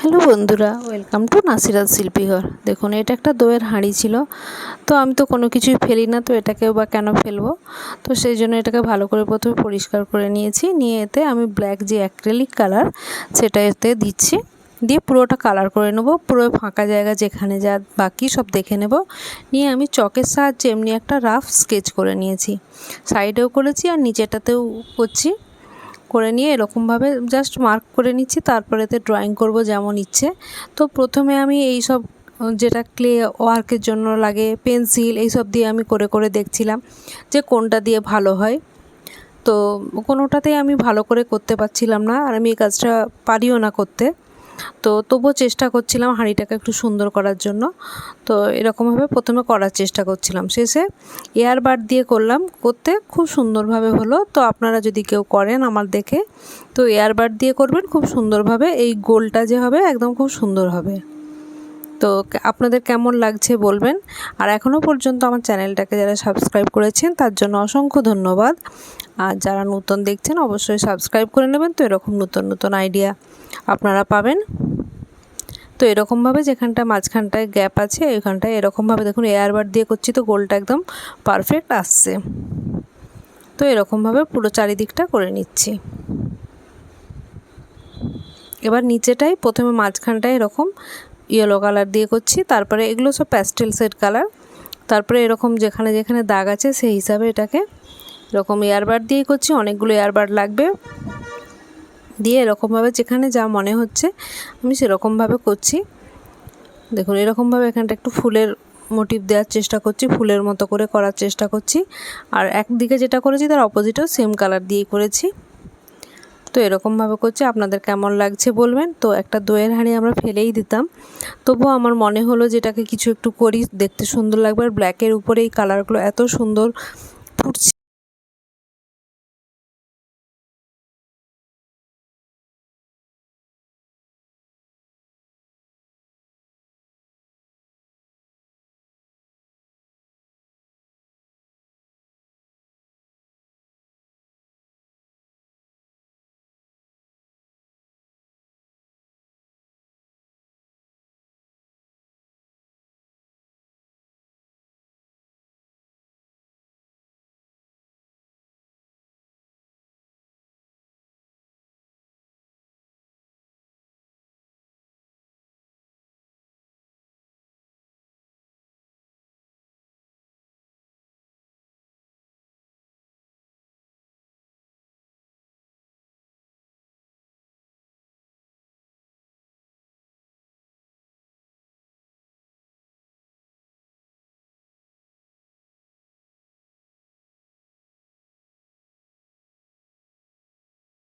Hello বন্ধুরা, welcome to নাসিরাত শিল্পীঘর দেখুন, এটা একটা দইয়ের হাঁড়ি ছিল। তো আমি তো কোনো কিছুই ফেলি না, তো এটাকেও বা কেন ফেলব? তো সেই জন্য এটাকে ভালো করে প্রথমে পরিষ্কার করে নিয়েছি। নিয়ে এতে আমি ব্ল্যাক যে অ্যাক্রেলিক কালার সেটা এতে দিচ্ছি। দিয়ে পুরোটা কালার করে নেব। পুরো ফাঁকা জায়গা যেখানে যা বাকি সব দেখে নেব। নিয়ে আমি চকের সাহায্যে এমনি একটা রাফ স্কেচ করে নিয়েছি। সাইডেও করেছি আর নিচেটাতেও করছি। করে নিয়ে এরকমভাবে জাস্ট মার্ক করে নিচ্ছি, তারপরে এতে ড্রয়িং করব যেমন ইচ্ছে। তো প্রথমে আমি এই সব যেটা ক্লে ওয়ার্কের জন্য লাগে পেন্সিল এইসব দিয়ে আমি করে করে দেখছিলাম যে কোনটা দিয়ে ভালো হয়। তো কোনোটাতেই আমি ভালো করে করতে পারছিলাম না, আর আমি এই কাজটা পারিও না করতে। তো তবুও চেষ্টা করছিলাম হাঁড়িটাকে একটু সুন্দর করার জন্য। তো এরকমভাবে প্রথমে করার চেষ্টা করছিলাম। শেষে এয়ার বার দিয়ে করলাম, করতে খুব সুন্দরভাবে হলো। তো আপনারা যদি কেউ করেন আমার দেখে, তো এয়ার বার দিয়ে করবেন, খুব সুন্দরভাবে এই গোলটা যে হবে একদম খুব সুন্দর হবে। তো আপনাদের কেমন লাগছে বলবেন। আর এখনও পর্যন্ত আমার চ্যানেলটাকে যারা সাবস্ক্রাইব করেছেন, তার জন্য অসংখ্য ধন্যবাদ। আর যারা নতুন দেখছেন, অবশ্যই সাবস্ক্রাইব করে নেবেন। তো এরকম নতুন নতুন আইডিয়া আপনারা পাবেন। তো এরকমভাবে যেখানটা মাঝখানটায় গ্যাপ আছে এখানটায় এরকমভাবে দেখুন এয়ারবার দিয়ে করছি তো গোলটা একদম পারফেক্ট আসছে। তো এরকমভাবে পুরো চারিদিকটা করে নিচ্ছি। এবার নিচেটাই প্রথমে মাঝখানটায় এরকম ইয়েলো কালার দিয়ে করছি, তারপরে এগুলো সব প্যাস্টেল সেট কালার তারপরে এরকম যেখানে যেখানে দাগ আছে সেই হিসাবে এটাকে এরকম এয়ারবার দিয়েই করছি, অনেকগুলো এয়ারবার লাগবে। দিয়ে এরকমভাবে যেখানে যা মনে হচ্ছে, আমি সেরকমভাবে করছি। দেখুন, এরকমভাবে এখানটা একটু ফুলের মোটিভ দেওয়ার চেষ্টা করছি, ফুলের মতো করে করার চেষ্টা করছি। আর একদিকে যেটা করেছি, তার অপোজিটও সেম কালার দিয়েই করেছি। তো এরকমভাবে করছি, আপনাদের কেমন লাগছে বলবেন? তো একটা দইয়ের হাঁড়ি আমরা ফেলেই দিতাম। তবুও আমার মনে হলো যেটাকে কিছু একটু করি, দেখতে সুন্দর লাগবে। আর ব্ল্যাকের উপরে এই কালারগুলো এত সুন্দর ফুটছে।